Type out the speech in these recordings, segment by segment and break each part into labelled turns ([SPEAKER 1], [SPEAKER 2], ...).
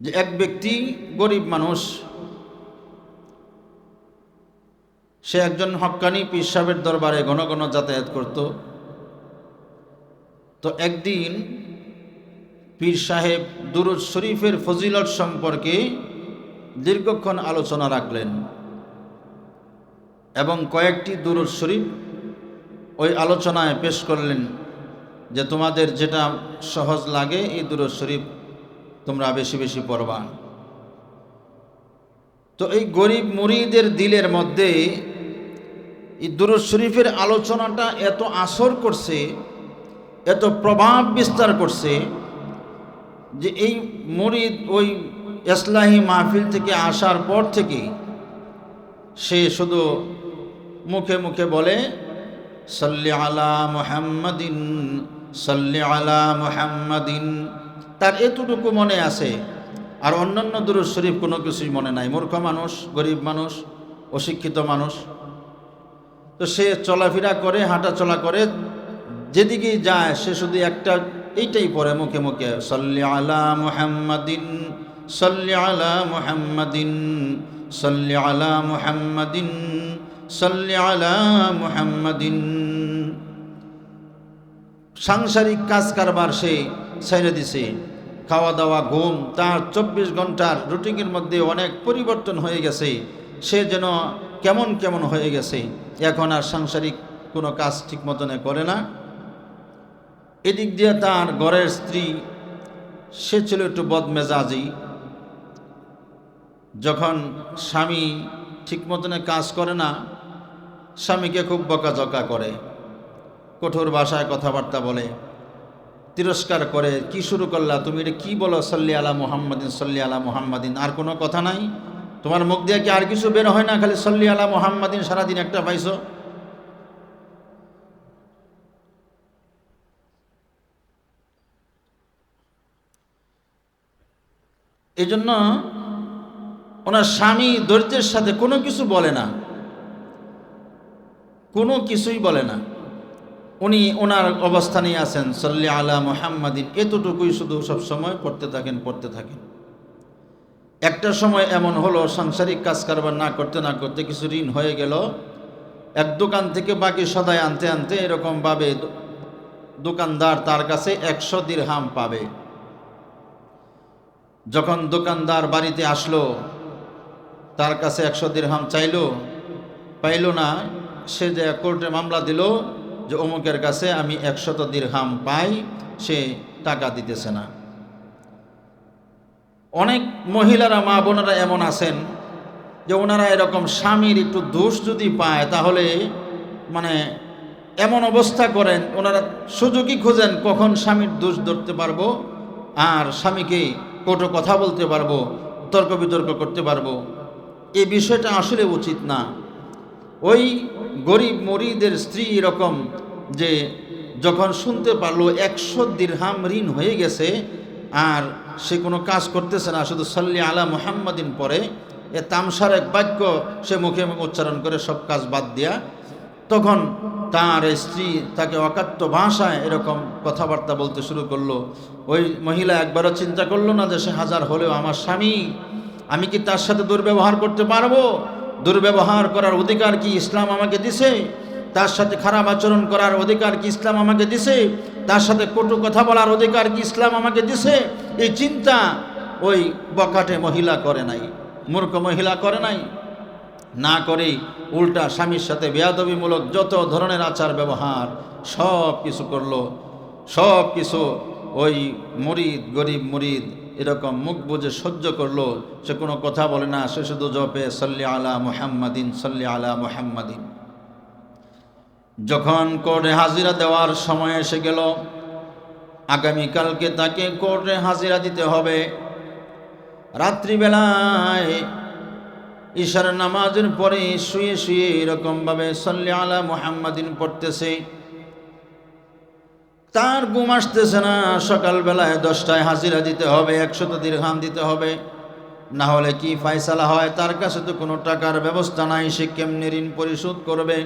[SPEAKER 1] যে এক ব্যক্তি গরিব মানুষ, সে একজন হক্কানি পীর সাহেবের দরবারে ঘন ঘন যাতায়াত করত। তো একদিন পীর সাহেব দুরুদ শরীফের ফজিলত সম্পর্কে দীর্ঘক্ষণ আলোচনা রাখলেন এবং কয়েকটি দুরুদ শরীফ ওই আলোচনায় পেশ করলেন যে তোমাদের যেটা সহজ লাগে এই দুরুদ শরীফ তোমরা বেশি বেশি পড়বা তো এই গরিব মুরিদের দিলের মধ্যে এই শরীফের আলোচনাটা এত আসর করছে, এত প্রভাব বিস্তার করছে যে এই মুরিদ ওই ইসলাহী মাহফিল থেকে আসার পর থেকে সে শুধু মুখে মুখে বলে, সল্লি আলা মোহাম্মদিন, সল্লি আলা মোহাম্মদিন। তার এতটুকু মনে আছে, আর অন্যান্য দুরুদ শরীফ কোনো কিছুই মনে নাই। মূর্খ মানুষ, গরিব মানুষ, অশিক্ষিত মানুষ। তো সে চলাফেরা করে হাঁটা চলা করে, যেদিকেই যায়, সে শুধু একটা, এইটাই পড়ে মুখে মুখে, সল্লি আলা মুহাম্মাদিন, সল্লি আলা মুহাম্মাদিন, সল্লি আলা মুহাম্মাদিন, সল্লি আলা মুহাম্মাদিন। সাংসারিক কাজ কারবার সে ছেড়ে দিছে। খাওয়া দাওয়া ঘুম, তার চব্বিশ ঘণ্টার রুটিনের মধ্যে অনেক পরিবর্তন হয়ে গেছে। সে যেন কেমন কেমন হয়ে গেছে, এখন আর সাংসারিক কোনো কাজ ঠিক মতনে করে না। এদিক দিয়ে তার ঘরের স্ত্রী, সে ছিল একটু বদমেজাজি। যখন স্বামী ঠিক মতনে কাজ করে না, স্বামীকে খুব বকাঝকা করে। কঠোর ভাষায় কথাবার্তা বলে। তিরস্কার করে, কি শুরু করলা তুমি? এটা কি বলো? সল্লি আলা মোহাম্মদিন, সল্লি আলা মোহাম্মদিন। আর কোনো কথা নাই। তোমার মুখ দিয়ে কি আর কিছু বের হয় না? খালি সল্লি আলা মোহাম্মদিন সারাদিন একটা পাইছো? এই জন্য ওনার স্বামী ধৈর্যের সাথে কোনো কিছু বলে না। কোনো কিছুই বলে না। উনি ওনার অবস্থানে আছেন। সল্লি আলা মোহাম্মদিন এতটুকুই শুধু সব সময় পড়তে থাকেন পড়তে থাকেন। একটা সময় এমন হলো, সাংসারিক কাজ কারবার না করতে না করতে কিছু ঋণ হয়ে গেল। এক দোকান থেকে বাকি সদায় আনতে আনতে এরকমভাবে দোকানদার তার কাছে একশো দিরহাম পাবে। যখন দোকানদার বাড়িতে আসলো, তার কাছে একশো দিরহাম চাইলো, পাইল না। সে যে কোর্টে মামলা দিল যে অমুকের কাছে আমি একশত দিরহাম পাই, সে টাকা দিতেছে না। অনেক মহিলারা, মা বোনেরা এমন আছেন যে ওনারা এরকম স্বামীর একটু দোষ যদি পায়, তাহলে মানে এমন অবস্থা করেন, ওনারা সুযোগই খোঁজেন কখন স্বামীর দোষ ধরতে পারব আর স্বামীকে কোটো কথা বলতে পারব, তর্ক বিতর্ক করতে পারব। এই বিষয়টা আসলে উচিত না। ওই গরিব মরিদের স্ত্রী এরকম যে যখন শুনতে পারল একশো দীর্হাম ঋণ হয়ে গেছে, আর সে কোনো কাজ করতেছে না, শুধু সাল্লি আলা মোহাম্মদিন পরে, এ তামসার এক বাক্য সে মুখে মুখে উচ্চারণ করে সব কাজ বাদ দিয়া, তখন তার স্ত্রী তাকে অকাত্য ভাষায় এরকম কথাবার্তা বলতে শুরু করল। ওই মহিলা একবারও চিন্তা করল না যে সে হাজার হলেও আমার স্বামী, আমি কি তার সাথে দুর্ব্যবহার করতে পারব? দুর্ব্যবহার করার অধিকার কি ইসলাম আমাকে দিছে? তার সাথে খারাপ আচরণ করার অধিকার কি ইসলাম আমাকে দিছে? তার সাথে কটু কথা বলার অধিকার কি ইসলাম আমাকে দিছে? এই চিন্তা ওই বকাটে মহিলা করে নাই, মূর্খ মহিলা করে নাই। না করেই উল্টা স্বামীর সাথে বেয়াদবিমূলক যত ধরনের আচার ব্যবহার সব কিছু করল। সব কিছু ওই মরিদ, গরিব মরিদ এরকম মুখ বুঝে সহ্য করল, সে কোনো কথা বলে না, সে শুধু জপে সল্লি আলা মোহাম্মদিন, সল্লি আলা মোহাম্মদিন। যখন কোর্টে হাজিরা দেওয়ার সময় এসে গেল, আগামীকালকে তাকে কোর্টে হাজিরা দিতে হবে। রাত্রিবেলায় ঈশার নামাজের পরে শুয়ে শুয়ে এরকমভাবে সল্লি আলা মোহাম্মদিন পড়তেছে। তার ঘুম আসতেছে না। সকালবেলায় দশটায় হাজিরা দিতে হবে, একশত দীর্ঘাম দিতে হবে। না হলে কি ফায়সালা হয়? তার কাছে তো কোনো টাকার ব্যবস্থা নাই, সে কেমনি ঋণ পরিশোধ করবে?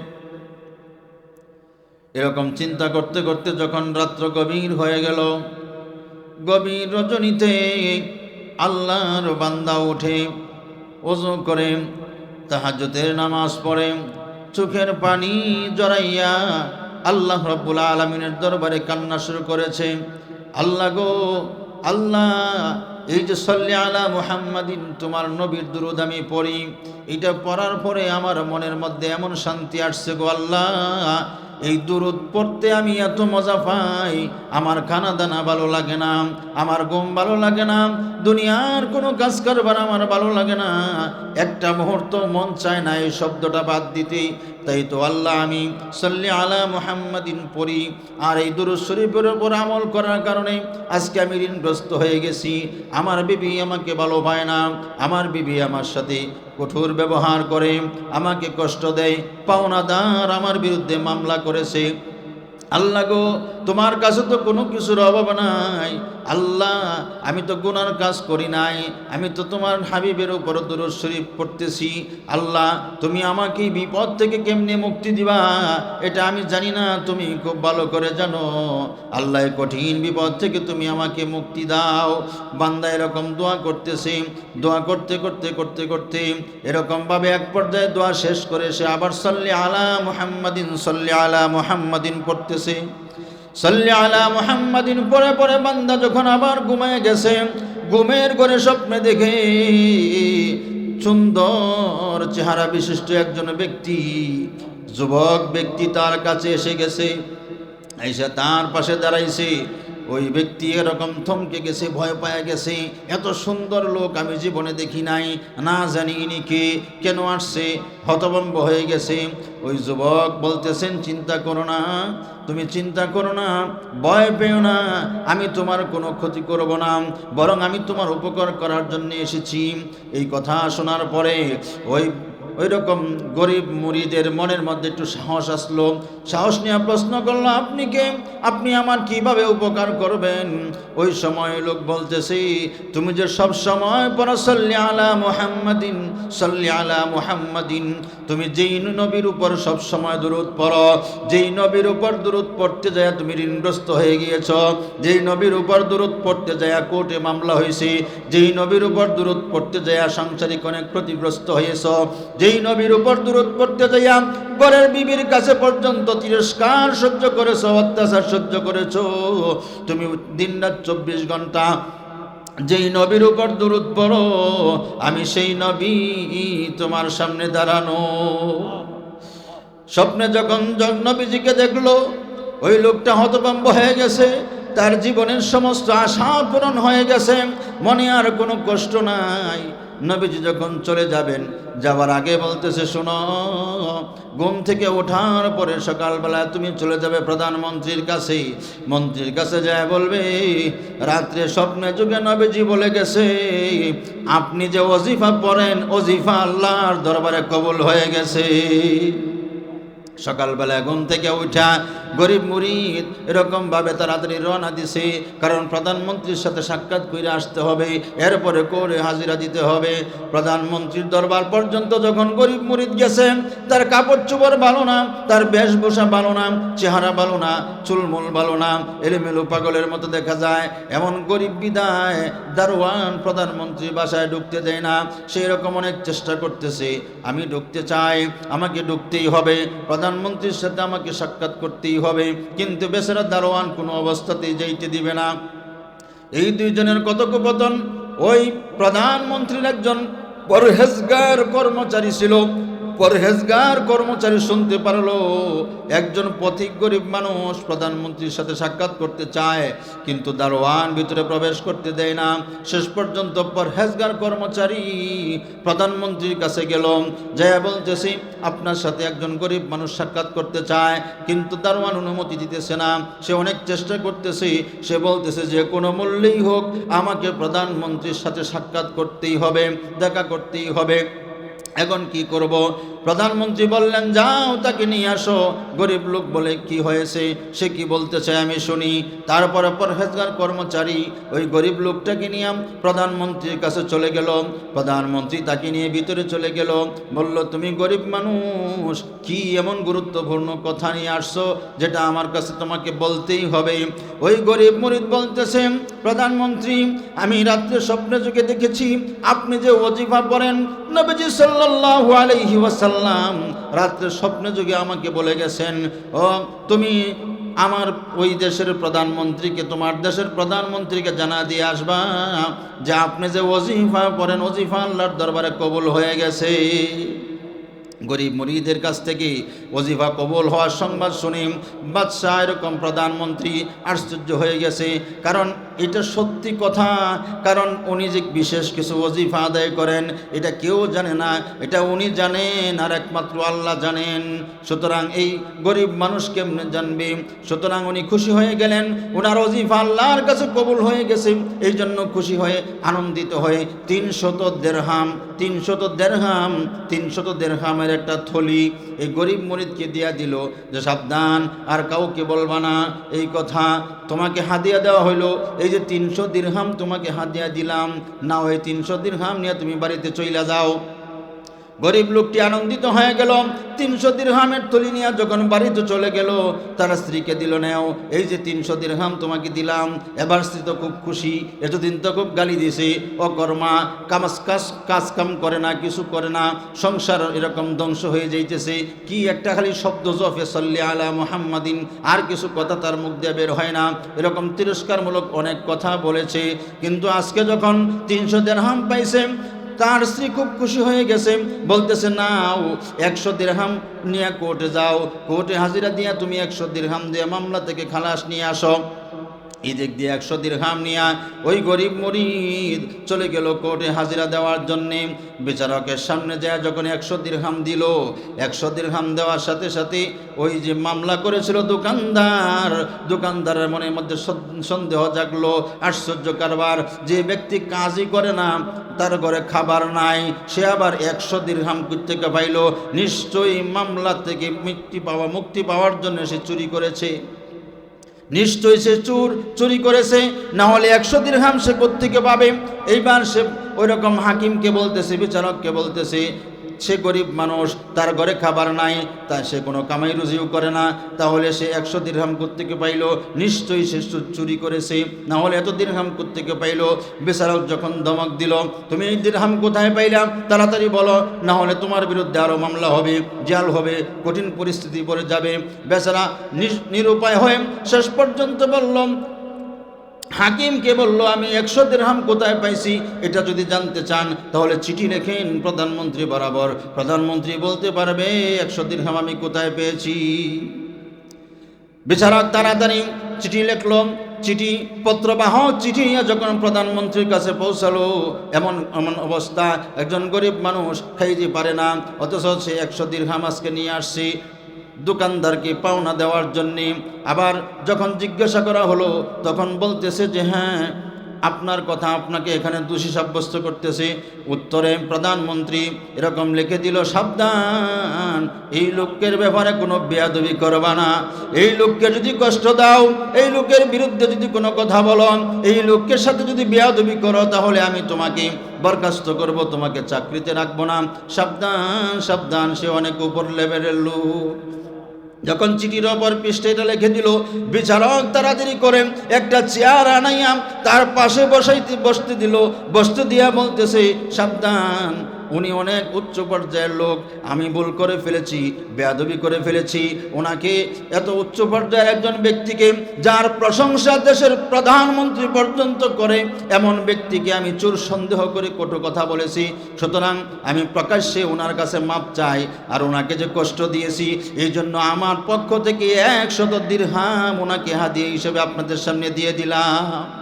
[SPEAKER 1] এরকম চিন্তা করতে করতে যখন রাত্র গভীর হয়ে গেল, গভীর রজনীতে আল্লাহর বান্দা ওঠে ওজু করে তাহাজ্জুদের নামাজ পড়ে, চোখের পানি জড়াইয়া আল্লাহ রব্বুল আলমিনের দরবারে কান্না শুরু করেছে। আল্লাহ গো, আল্লাহ, এই যে সল্লি আলা মুহাম্মাদিন তোমার নবীর দুরুদ আমি পড়ি, এটা পড়ার পরে আমার মনের মধ্যে এমন শান্তি আসছে গো আল্লাহ, এই দুরুদ পড়তে আমি এত মজা পাই, আমার খানা দানা ভালো লাগে না, আমার ঘুম ভালো লাগে না, দুনিয়ার কোনো কাজ করবার আমার ভালো লাগে না, একটা মুহূর্ত মন চায় না এই শব্দটা বাদ দিতে তাই তো আল্লাহ আমি সাল্লি আলা মোহাম্মদিন পড়ি, আর এই দুরু শরীফের উপর আমল করার কারণে আজকে আমি ঋণগ্রস্ত হয়ে গেছি। আমার বিবি আমাকে ভালো পায় না, আমার বিবি আমার সাথে কঠোর ব্যবহার করে, আমাকে কষ্ট দেয়, পাওনাদার আমার বিরুদ্ধে মামলা করেছে। আল্লাহ গো, তোমার কাছে তো কোনো কিছুর অভাব নাই। আল্লাহ, আমি তো গুনার কাজ করি নাই। আমি তো তোমার হাবিবের উপর দুরুদ শরীফ পড়তেছি। আল্লাহ, তুমি আমাকে বিপদ থেকে কেমনে মুক্তি দিবা, এটা আমি জানি না। তুমি খুব ভালো করে জানো, আল্লাহ কঠিন বিপদ থেকে তুমি আমাকে মুক্তি দাও। বান্দা এরকম দোয়া করতেছে, দোয়া করতে করতে করতে করতে এরকমভাবে এক পর্যায়ে দোয়া শেষ করে সে আবার সল্লি আলা মুহাম্মাদিন, সল্লি আলা মুহাম্মাদিন পড়তেছে সাল্লি আলা মুহাম্মাদিন, পরে পরে বান্দা যখন আবার ঘুমায় গেছে, ঘুমের ঘরে স্বপ্নে দেখে সুন্দর চেহারা বিশিষ্ট একজন ব্যক্তি, যুবক ব্যক্তি তার কাছে এসে গেছে, এসে তার পাশে দাঁড়াইছে। ওই ব্যক্তি এরকম থমকে গেছে, ভয় পায় গেছে, এত সুন্দর লোক আমি জীবনে দেখি নাই, না জানি ইনি কে, কেন আসছে? হতভম্ব হয়ে গেছে। ওই যুবক বলতেছেন, চিন্তা করো না, তুমি চিন্তা করো না, ভয় পেও না, আমি তোমার কোনো ক্ষতি করব না, বরং আমি তোমার উপকার করার জন্য এসেছি। এই কথা শোনার পরে ওই ওই রকম গরিব মুড়িদের মনের মধ্যে একটু সাহস আসলো। সাহস নিয়ে প্রশ্ন করল, আপনি কে? আপনি আমার কীভাবে উপকার করবেন? ওই সময় লোক বলতেছে, তুমি যে সব সময় পড়ো, সল্লি আলা মুহাম্মাদিন, সল্লি মুহাম্মাদিন। তুমি যেই নবীর উপর সব সময় দূরত পড়ো, যেই নবীর উপর দূরত পড়তে যায় তুমি ঋণগ্রস্ত হয়ে গিয়েছ, যেই নবীর উপর দূরত পড়তে যায় কোর্টে মামলা হয়েছে যেই নবীর উপর দূরত পড়তে যায় সাংসারিক অনেক ক্ষতিগ্রস্ত হয়েছ যেই নবীর উপর দূরত পড়তে যাইয়া ঘরের বিবির কাছে পর্যন্ত তিরস্কার সহ্য করেছ, অত্যাচার সহ্য করেছ। তুমি দিন রাত চব্বিশ ঘণ্টা যেই নবীর উপর দূরত পড়ো, আমি সেই নবী তোমার সামনে দাঁড়ানো। স্বপ্নে যখন নবীজিকে দেখল, ওই লোকটা হতভম্ব হয়ে গেছে, তার জীবনের সমস্ত আশা পূরণ হয়ে গেছে। মনে আর কোনো কষ্ট নাই। নবীজি যখন চলে যাবেন, যাওয়ার আগে বলতেছে, শোনো, ঘুম থেকে ওঠার পরে সকালবেলা তুমি চলে যাবে প্রধানমন্ত্রীর কাছে মন্ত্রীর কাছে যায় বলবে, রাত্রে স্বপ্নে যুগে নবীজি বলে গেছে, আপনি যে অজিফা পড়েন অজিফা আল্লাহর দরবারে কবুল হয়ে গেছে। সকালবেলা ঘুম থেকে উঠা, গরিব মুরিদ, এরকমভাবে তাড়াতাড়ি রওনা দিছে। কারণ প্রধানমন্ত্রীর সাথে সাক্ষাৎ করে আসতে হবে, এরপরে করে হাজিরা দিতে হবে। প্রধানমন্ত্রীর দরবার পর্যন্ত যখন গরিব মুরিদ গেছে তার কাপড় চোপড় ভালো না, তার বেশভূষা ভালো না, চেহারা ভালো না, চুলমুল ভালো না, এলোমেলো পাগলের মতো দেখা যায়। এমন গরিব বিদায় দারোয়ান প্রধানমন্ত্রী বাসায় ঢুকতে দেয় না। সেই রকম অনেক চেষ্টা করতেছে। আমি ঢুকতে চাই, আমাকে ঢুকতেই হবে। প্রধানমন্ত্রীর সাথে আমাকে সাক্ষাৎ করতেই হবে। কিন্তু বেচারা দারোয়ান কোনো অবস্থাতেই যাইতে দিবে না। এই দুইজনের কথোপকথন, ওই প্রধানমন্ত্রীর একজন পরহেজগার কর্মচারী ছিল। পরহেজগার কর্মচারী শুনতে পারল। একজন পথিক গরিব মানুষ প্রধানমন্ত্রীর সাথে সাক্ষাৎ করতে চায়, কিন্তু দারোয়ান ভিতরে প্রবেশ করতে দেয় না। শেষ পর্যন্ত পরহেজগার কর্মচারী প্রধানমন্ত্রীর কাছে গেল। জয়া বলতেছি আপনার সাথে একজন গরিব মানুষ সাক্ষাৎ করতে চায়, কিন্তু দারোয়ান অনুমতি দিতেছে না। সে অনেক চেষ্টা করতেছে। সে বলতেছে যে, কোনো মূল্যেই হোক, আমাকে প্রধানমন্ত্রীর সাথে সাক্ষাৎ করতেই হবে, দেখা করতেই হবে। এখন কি করব? প্রধানমন্ত্রী বললেন, যাও, তাকে নিয়ে আসো। গরিব লোক বলে, কি হয়েছে? সে কি বলতে চায় আমি শুনি। তারপরে পরহেজগার কর্মচারী ওই গরিব লোকটাকে নিয়ে প্রধানমন্ত্রীর কাছে চলে গেল। প্রধানমন্ত্রী তাকে নিয়ে ভিতরে চলে গেল। বলল, তুমি গরিব মানুষ, কি এমন গুরুত্বপূর্ণ কথা নিয়ে আসছো যেটা আমার কাছে তোমাকে বলতেই হবে? ওই গরিব মরিদ বলতেছে, প্রধানমন্ত্রী, আমি রাত্রে স্বপ্নে যুগে দেখেছি, আপনি যে ওজিফা পড়েন নবীজি সাল্লাল্লাহু আলাইহি ওয়াসাল্লাম রাত্রে স্বপ্নে যুগে আমাকে বলে গেছেন, ও, তুমি আমার ওই দেশের প্রধানমন্ত্রীকে, তোমার দেশের প্রধানমন্ত্রীকে জানা দিয়ে আসবা, যে আপনি যে ওজিফা পড়েন, ওজিফা আল্লাহর দরবারে কবুল হয়ে গেছে। গরিব মরিদের কাছ থেকে ওজিফা কবুল হওয়ার সংবাদ শুনি বাদশাহ এরকম প্রধানমন্ত্রী আশ্চর্য হয়ে গেছে, কারণ এটা সত্যি কথা, কারণ উনি যে বিশেষ কিছু ওজিফা আদায় করেন, এটা কেউ জানে না। এটা উনি জানেন আর একমাত্র আল্লাহ জানেন। সুতরাং এই গরিব মানুষ কেমনে জানবে? সুতরাং উনি খুশি হয়ে গেলেন। ওনার ওজিফা আল্লাহর কাছে কবুল হয়ে গেছে। এই জন্য খুশি হয়ে, আনন্দিত হয়ে তিনশত দেড়হাম তিনশত দেড়হাম, তিনশত দেড়হামের একটা থলি এই গরিব মরিদকে দিয়া দিল যে, সাবধান, আর কাউকে বলবা না। এই কথা তোমাকে হাদিয়া দেওয়া হইল। এই যে তিনশো দীর্হাম তোমাকে হাত দিয়া দিলাম, না ওই তিনশো দীর্হাম নিয়ে তুমি বাড়িতে চইলা যাও। গরিব লোকটি আনন্দিত হয়ে গেল। তিনশো দিরহামের থলি নিয়ে যখন বাড়িতে চলে গেল, তার স্ত্রীকে দিল, নেও, এই যে তিনশো দিরহাম তোমাকে দিলাম, এবার স্ত্রী তো খুব খুশি, এতদিন তো খুব গালি দিছে অকর্মা, কামাস কাজ কাজ কাম করে না, কিছু করে না, সংসার এরকম ধ্বংস হয়ে যাইতেছে। কি একটা খালি শব্দ জফে সাল্লি আলা মুহাম্মাদিন আর কিছু কথা তার মুখ দিয়ে বের হয় না। এরকম তিরস্কারমূলক অনেক কথা বলেছে। কিন্তু আজকে যখন তিনশো দেড়হাম পাইছে তার স্ত্রী খুব খুশি হয়ে গেছে। বলতেছে, নাও, একশো দেড়হাম নিয়ে কোর্টে যাও। কোর্টে হাজিরা দিয়া তুমি একশো দেড়হাম দিয়ে মামলা থেকে খালাস নিয়ে আসো। এই দিক দিয়ে একশো দিরহাম নিয়া ওই গরিব মরিদ চলে গেল কোর্টে হাজিরা দেওয়ার জন্যে। বিচারকের সামনে যায়, যখন একশো দিরহাম দিল। একশো দিরহাম দেওয়ার সাথে সাথে ওই যে মামলা করেছিল দোকানদার, দোকানদারের মনের মধ্যে সন্দেহ জাগলো। আশ্চর্য কারবার, যে ব্যক্তি কাজই করে না, তার ঘরে খাবার নাই, সে আবার একশো দিরহাম থেকে পাইল? নিশ্চয়ই মামলা থেকে মুক্তি পাওয়া, মুক্তি পাওয়ার জন্য সে চুরি করেছে। নিশ্চয়ই সে চুর, চুরি করেছে না হলে একশো দীর্ঘাম সে কোথেকে পাবে? এইবার সে ওই রকম হাকিমকে বলতেছে, বিচারককে বলতেছে সে গরিব মানুষ, তার ঘরে খাবার নাই, তা সে কোনো কামাই রুজিও করে না, তাহলে সে একশো দিরহাম কোত্থেকে পাইলো, নিশ্চয়ই সে চুরি করেছে, না হলে এত দিরহাম কোত্থেকে পাইলো। বিচারক যখন ধমক দিল, তুমি এই দিরহাম কোথায় পাইলাম তাড়াতাড়ি বলো, না হলে তোমার বিরুদ্ধে আরও মামলা হবে, জেল হবে, কঠিন পরিস্থিতি পড়ে যাবে। বেচারা নির- নিরুপায় হয়ে শেষ পর্যন্ত বললাম হাকিমকে বলল, আমি একশো দেড়হাম কোথায় পাইছি? এটা যদি জানতে চান, তাহলে চিঠি লেখেন প্রধানমন্ত্রী বরাবর। প্রধানমন্ত্রী বলতে পারবে, একশো দেড়হাম আমি কোথায় পেয়েছি? বিচারক তাড়াতাড়ি চিঠি লিখল। চিঠি পত্রবাহ, চিঠি নিয়ে যখন প্রধানমন্ত্রীর কাছে পৌঁছালো, এমন এমন অবস্থা। একজন গরিব মানুষ খাইতে পারে না, অথচ সে একশো দীর্ঘাম আজকে নিয়ে আসছে। দোকানদারকে পাওনা দেওয়ার জন্যে। আবার যখন জিজ্ঞাসা করা হলো, তখন বলতেছে যে হ্যাঁ আপনার কথা আপনাকে এখানে দোষী সাব্যস্ত করতেছে। উত্তরে প্রধানমন্ত্রী এরকম লিখে দিল, সাবধান, এই লোকের ব্যাপারে কোনো বেয়াদবি করবা না। এই লোককে যদি কষ্ট দাও, এই লোকের বিরুদ্ধে যদি কোনো কথা বলো, এই লোকের সাথে যদি বেয়াদবি করো, তাহলে আমি তোমাকে বরখাস্ত করব, তোমাকে চাকরিতে রাখব না। সাবধান সাবধান, সে অনেক উপর লেভেলের লোক। যখন চিঠির অপর পৃষ্ঠে এটা লিখে দিল, বিচারক তাড়াতাড়ি করেন একটা চেয়ার আনাইয়া তার পাশে বসাইতে বসতে দিল। বসতে দিয়া বলতেছে, সাবধান। উনি অনেক উচ্চ পর্যায়ের লোক, আমি ভুল করে ফেলেছি, বেয়াদবি করে ফেলেছি। ওনাকে এত উচ্চ পর্যায়ের একজন ব্যক্তিকে যার প্রশংসা দেশের প্রধানমন্ত্রী পর্যন্ত করে, এমন ব্যক্তিকে আমি চোর সন্দেহ করে কটু কথা বলেছি। সুতরাং আমি প্রকাশ্যে ওনার কাছে মাপ চাই, আর ওনাকে যে কষ্ট দিয়েছি, এই জন্য আমার পক্ষ থেকে একশত দীর্হাম ওনাকে হাদিয়ে হিসেবে আপনাদের সামনে দিয়ে দিলাম।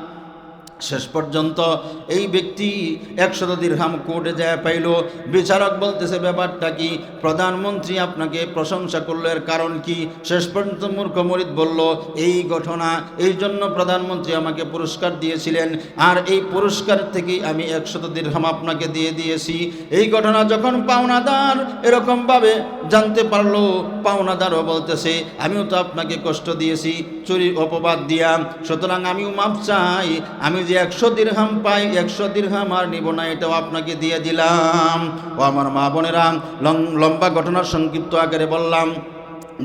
[SPEAKER 1] শেষ পর্যন্ত এই ব্যক্তি একশত দীর্ঘাম কোর্টে যায় পাইল। বিচারক বলতেছে, ব্যাপারটা কি? প্রধানমন্ত্রী আপনাকে প্রশংসা করল এর কারণ কি? শেষ পর্যন্ত মূর্খ মরিদ বলল, এই ঘটনা, এই জন্য প্রধানমন্ত্রী আমাকে পুরস্কার দিয়েছিলেন। আর এই পুরস্কার থেকেই আমি একশত দীর্ঘাম আপনাকে দিয়ে দিয়েছি। এই ঘটনা যখন পাওনাদার এরকমভাবে জানতে পারল, পাওনাদারও বলতেছে, আমিও তো আপনাকে কষ্ট দিয়েছি চুরি অপবাদ দিয়া। সুতরাং আমিও মাপ চাই। আমি যে একশো দীর্ঘাম পাই, একশো দীর্ঘাম আর নিব না, এটাও আপনাকে দিয়ে দিলাম। ও আমার মা বোনেরা লম্বা ঘটনার সংক্ষিপ্ত আকারে বললাম,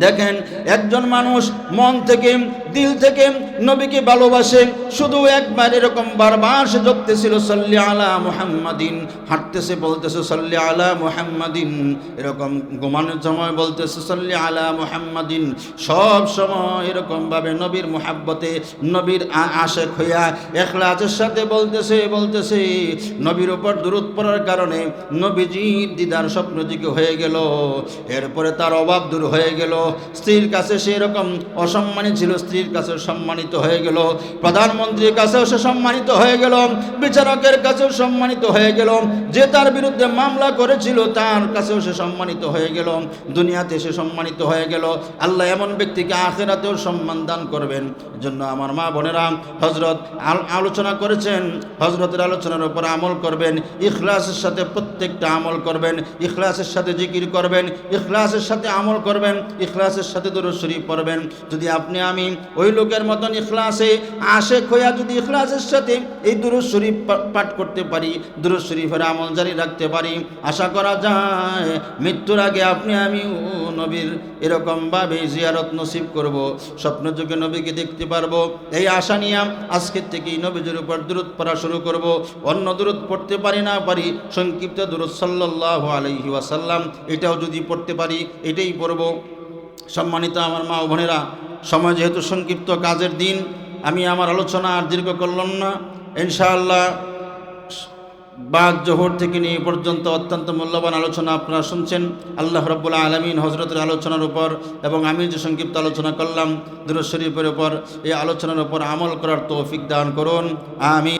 [SPEAKER 1] দেখেন, একজন মানুষ মন থেকে, দিল থেকে নবীকে ভালোবাসে শুধু একবার এরকম বারবার সে জপতেছিল, সাল্লি আলা মুহাম্মাদিন। হাঁটতেছে, বলতেছে, সাল্লি আলা মুহাম্মাদিন। এরকম ঘুমানোর সময় বলতেছে, সাল্লি আলা মুহাম্মাদিন। সব সময় এরকমভাবে নবীর মুহাব্বতে, নবীর আশেক হইয়া এখলাসের সাথে বলতেছে বলতেছে, নবীর উপর দূরত পড়ার কারণে নবীজির দিদার স্বপ্নদিকে হয়ে গেল। এরপরে তার অভাব দূর হয়ে গেল। স্ত্রীর কাছে সেরকম অসম্মানী ছিল, স্ত্রীর কাছে সম্মানিত হয়ে গেল। প্রধানমন্ত্রীর কাছেও সে সম্মানিত হয়ে গেল, বিচারকের কাছেও সম্মানিত হয়ে গেল, যে তার বিরুদ্ধে মামলা করেছিল তার কাছেও সে সম্মানিত হয়ে গেল, দুনিয়াতে সে সম্মানিত হয়ে গেল, আল্লাহ এমন ব্যক্তিকে আখেরাতেও সম্মান দান করবেন। জন্য আমার মা বোনেরা হজরত আলোচনা করেছেন হজরতের আলোচনার উপর আমল করবেন, ইখলাসের সাথে প্রত্যেকটা আমল করবেন, ইখলাসের সাথে জিকির করবেন, ইখলাসের সাথে আমল করবেন, ইখলাসের সাথে দুরুদ শরীফ পড়বেন। যদি আপনি আমি ওই লোকের মতন ইখলাসে আশেক হইয়া যদি ইখলাসের সাথে এই দুরুদ শরীফ পাঠ করতে পারি, দুরুদ শরীফের আমল জারি রাখতে পারি, আশা করা যায় মৃত্যুর আগে আপনি আমি নবীর এরকমভাবে জিয়ারত নসিব করব স্বপ্নযোগে নবীকে দেখতে পারব। এই আশা নিয়ে আজকের থেকেই নবীজের উপর দূরত পড়া শুরু করব। অন্য দূরত পড়তে পারি না পারি, সংক্ষিপ্ত দূরত সাল্লাহ আলহি ওয়াসাল্লাম, এটাও যদি পড়তে পারি, এটাই পড়ব। সম্মানিত আমার মা ও বোনেরা, সময় যেহেতু সংক্ষিপ্ত কাজের দিন আমি আমার আলোচনা আর দীর্ঘ করলাম না। ইনশাআল্লাহ বাদ জোহর থেকে নিয়ে পর্যন্ত অত্যন্ত মূল্যবান আলোচনা আপনারা শুনছেন। আল্লাহ রব্বুল আলমিন হজরতের আলোচনার উপর এবং আমি যে সংক্ষিপ্ত আলোচনা করলাম, দুরুদ শরীফের উপর, এই আলোচনার উপর আমল করার তৌফিক দান করুন। আমি